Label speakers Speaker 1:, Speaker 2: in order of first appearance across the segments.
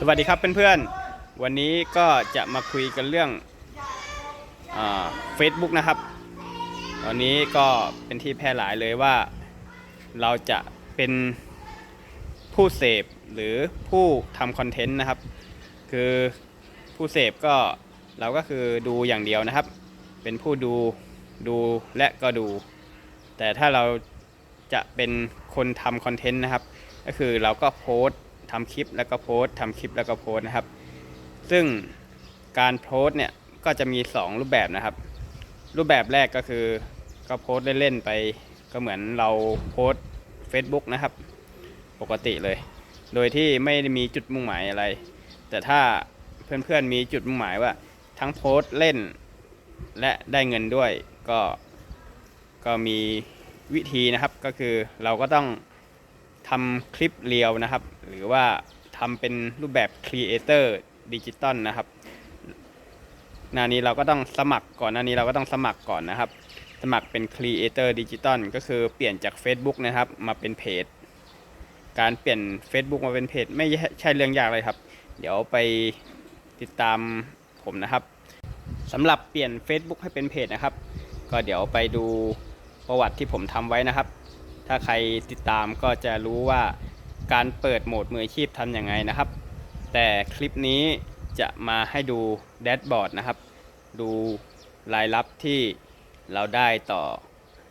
Speaker 1: สวัสดีครับเพื่อนๆ วันนี้ก็จะมาคุยกันเรื่องเฟซบุ๊กนะครับ ตอนนี้ก็เป็นที่แพร่หลายเลยว่า เราจะเป็นผู้เสพหรือผู้ทำคอนเทนต์นะครับ คือผู้เสพก็เราก็คือดูอย่างเดียวนะครับ เป็นผู้ดูดูและก็ดู แต่ถ้าเราจะเป็นคนทำคอนเทนต์นะครับ ก็คือเราก็โพสต์ ทำคลิปแล้วก็โพสต์ทำคลิปแล้วก็โพสต์นะครับ ซึ่งการโพสต์เนี่ยก็จะมี 2 รูปแบบนะครับ รูปแบบแรกก็คือก็โพสต์เล่นๆไปก็เหมือนเราโพสต์ Facebook นะครับ ปกติเลย โดยที่ไม่ได้มีจุดมุ่งหมายอะไร แต่ถ้าเพื่อนๆมีจุดมุ่งหมายว่า ทั้งโพสต์เล่นและได้เงินด้วยก็ก็มีวิธีนะครับก็คือเราก็ต้องทำคลิปเรียวนะครับ หรือว่าทำเป็นรูปแบบ Creator ดิจิตอลนะครับหน้านี้เราก็ต้องสมัครก่อนหน้านี้เราก็ต้องสมัครก่อนนะครับ สมัครเป็น Creator ดิจิตอลก็คือเปลี่ยนจาก Facebook นะครับ มาเป็นเพจ การเปลี่ยน Facebook มาเป็นเพจ ไม่ใช่เรื่องยากเลยครับ เดี๋ยวไปติดตามผมนะครับสำหรับเปลี่ยน Facebook ให้เป็นเพจนะครับ ก็เดี๋ยวไปดูประวัติที่ผมทำไว้นะครับ ถ้าใครติดตามก็จะรู้ว่า การเปิดโหมดมืออาชีพทำยังไงนะครับ แต่คลิปนี้จะมาให้ดูแดชบอร์ดนะครับ ดูรายรับที่เราได้ต่อ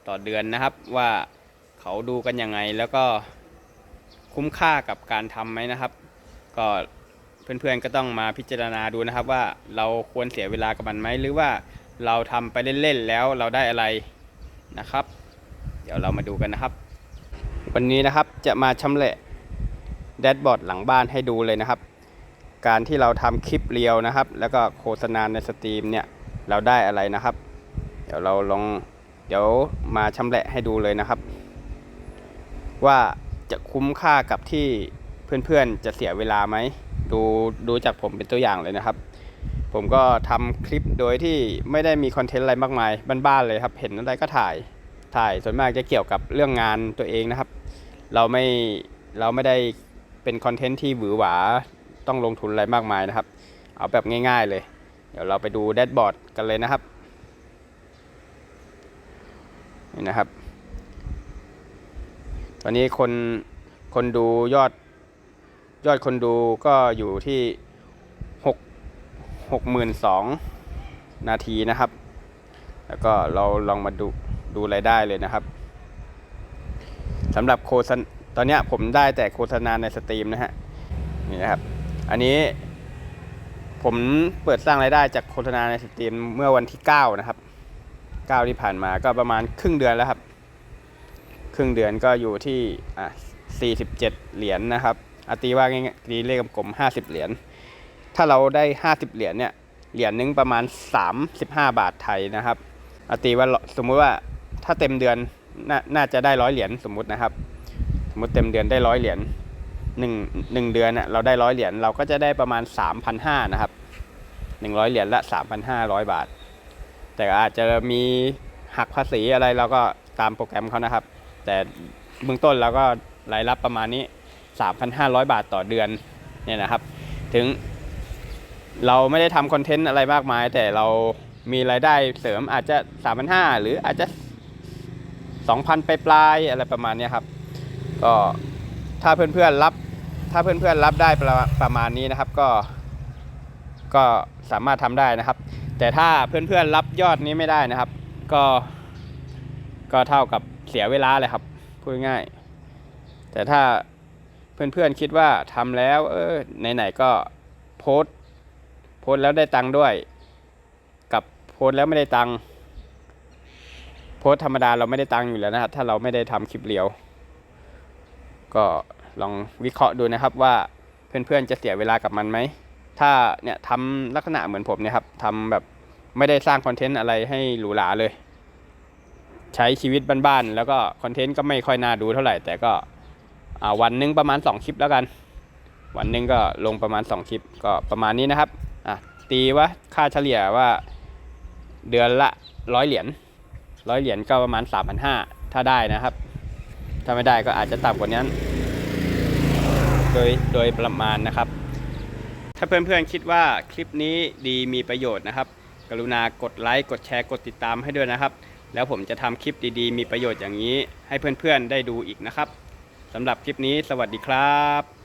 Speaker 1: ต่อเดือนนะครับ ว่าเขาดูกันยังไงแล้วก็คุ้มค่ากับการทำไหมนะครับ ก็เพื่อนๆก็ต้องมาพิจารณาดูนะครับ ว่าเราควรเสียเวลากับมันไหมหรือว่าเราทำไปเล่นๆแล้วเราได้อะไรนะครับ เดี๋ยวเรามาดูกันนะครับ วันนี้นะครับจะมาชำแหละ แดชบอร์ดหลังบ้านให้ดูเลยนะครับ การที่เราทำคลิปเรียวนะครับ แล้วก็โฆษณาในสตรีมเนี่ยเราได้อะไรนะครับ เดี๋ยวเราลองเดี๋ยวมาชำแหละให้ดูเลยนะครับ ว่าจะคุ้มค่ากับที่เพื่อนๆจะเสียเวลาไหมดูดูจากผมเป็นตัวอย่างเลยนะครับ ผมก็ทำคลิปโดยที่ไม่ได้มีคอนเทนต์อะไรมากมายบ้านๆเลยครับ เห็นอะไรก็ถ่ายถ่ายส่วนมากจะเกี่ยวกับเรื่องงานตัวเองนะครับ เราไม่เราไม่ได้ เป็นคอนเทนต์ที่หวือหวาต้องลงทุนอะไรมากมายนะครับ เอาแบบง่าย ๆเลย เดี๋ยวเราไปดูแดชบอร์ดกันเลยนะครับนี่นะครับ ตอนนี้คนคนดูยอดยอดคนดูก็อยู่ที่หกหกหมื่นสองนาทีนะครับ แล้วก็เราลองมาดูดูรายได้เลยนะครับสำหรับโฆษณา ตอนนี้ผมได้แต่โฆษณาในสตรีมนะฮะนี่นะครับ อันนี้ผมเปิดสร้างรายได้จากโฆษณาในสตรีมเมื่อวันที่ 9 นะครับ 9 ที่ผ่านมาก็ประมาณครึ่งเดือนแล้วครับ ครึ่งเดือนก็อยู่ที่อะ47 เหรียญนนะครับอาตีว่าง่ายๆตีเลขกลมๆ50 เหรียญ ถ้าเราได้ 50 เหรียญเนี่ย เหรียญนึงประมาณ 35 บาทไทยนะครับอาตีว่าสมมุติว่าถ้าเต็มเดือนนน่าจะได้ร้อยเหรียญสมมุตินะครับ มติเต็มเดือนได้ร้อยเหรียญหนึ่งหนึ่งเดือนเน่ะเราได้ร้อยเหรียญเราก็จะได้ประมาณ3,500นห้านะครับ100เหรียญละ3,500บาท แต่อาจจะมีหักภาษีอะไรเราก็ตามโปรแกรมเขานะครับ แต่เบื้องต้นเราก็รายรับประมาณนี้3,500บาทต่อเดือนเนี่ยนะครับ ถึงเราไม่ได้ทำคอนเทนต์อะไรมากมาย แต่เรามีรายได้เสริมอาจจะ 3,500 หรืออาจจะ 2,000 ไปปลายอะไรประมาณนี้ครับ ก็ถ้าเพื่อนๆรับ ถ้าเพื่อนๆรับได้ประประมาณนี้นะครับ ก็ ก็สามารถทำได้นะครับ แต่ถ้าเพื่อนๆรับยอดนี้ไม่ได้นะครับ ก็ ก็เท่ากับเสียเวลาเลยครับพูดง่าย แต่ถ้าเพื่อนๆคิดว่าทำแล้ว เออไหนๆก็โพสโพสแล้วได้ตังค์ด้วย กับโพสแล้วไม่ได้ตังค์โพสธรรมดาเราไม่ได้ตังค์อยู่แล้วนะครับ ถ้าเราไม่ได้ทำคลิปเรียว ก็ลองวิเคราะห์ดูนะครับว่าเพื่อนๆจะเสียเวลากับมันไหม ถ้าเนี่ยทำลักษณะเหมือนผมเนี่ยครับทำแบบไม่ได้สร้างคอนเทนต์อะไรให้หรูหราเลย ใช้ชีวิตบ้านๆแล้วก็คอนเทนต์ก็ไม่ค่อยน่าดูเท่าไหร่ แต่ก็วันหนึงประมาณ 2 คลิปแล้วกัน วันหนึงก็ลงประมาณ 2 คลิปก็ประมาณนี้นะครับอะตีว่าค่าเฉลี่ยว่าเดือนละร้อยเหรียญร้อยเหรียญก็ประมาณ 3,500 ถ้าได้นะครับ ถ้าไม่ได้ก็อาจจะต่ำกว่านั้น โดยโดยประมาณนะครับ ถ้าเพื่อนๆคิดว่าคลิปนี้ดีมีประโยชน์นะครับ กรุณากดไลค์กดแชร์กดติดตามให้ด้วยนะครับ แล้วผมจะทำคลิปดีๆ มีประโยชน์อย่างนี้ ให้เพื่อนๆได้ดูอีกนะครับสำหรับคลิปนี้สวัสดีครับ